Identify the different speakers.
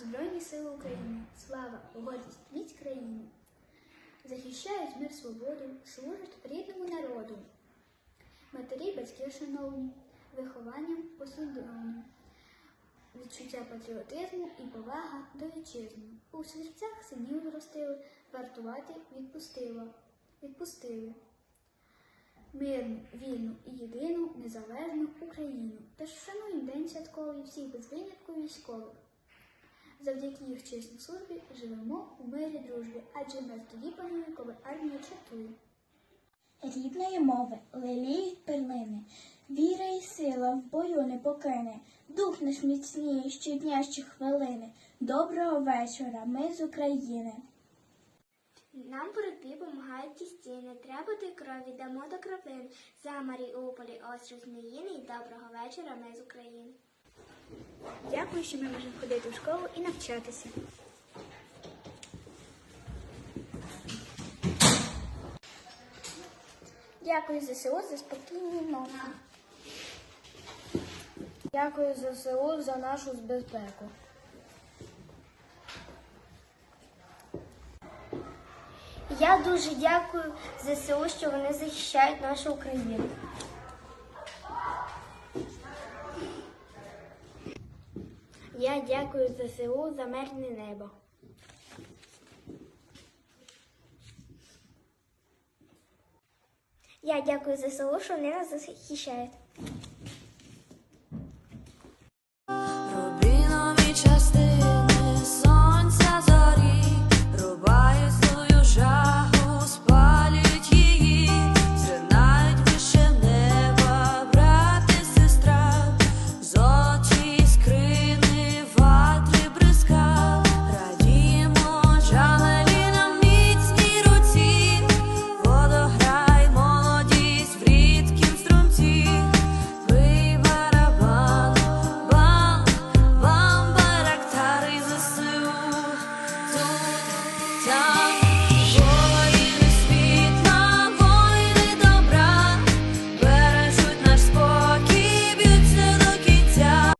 Speaker 1: Збройні сили України, слава, гордість, міць країни. Захищають мир свободу, служать рідному народу. Матері, батьки шановні, вихованням послідовні, відчуття патріотизму і повага до вітчизни. У серцях синів зростили, вартувати відпустила, відпустили. Мирну, вільну і єдину незалежну Україну. Тож вшануємо день святковий всіх без винятку військових. Завдяки їх чесній службі живемо у мирі дружбі, адже мир тоді панує, коли армія чатує.
Speaker 2: Рідної мови леліють перлини, віра і сила в бою не покине, дух наш міцніє щодня щохвилини. Доброго вечора, ми з України.
Speaker 3: Нам боротьбі помагають ті стіни, треба ти крові, дамо до кровин. За Маріуполі, острів Зміїний, доброго вечора, ми з України.
Speaker 1: Дякую, що ми можемо ходити в школу і навчатися. Дякую ЗСУ за спокійні ночі.
Speaker 4: Дякую ЗСУ за нашу безпеку.
Speaker 3: Я дуже дякую ЗСУ, що вони захищають нашу Україну. Я дякую ЗСУ за мирне небо. Я дякую ЗСУ, що вони нас захищають.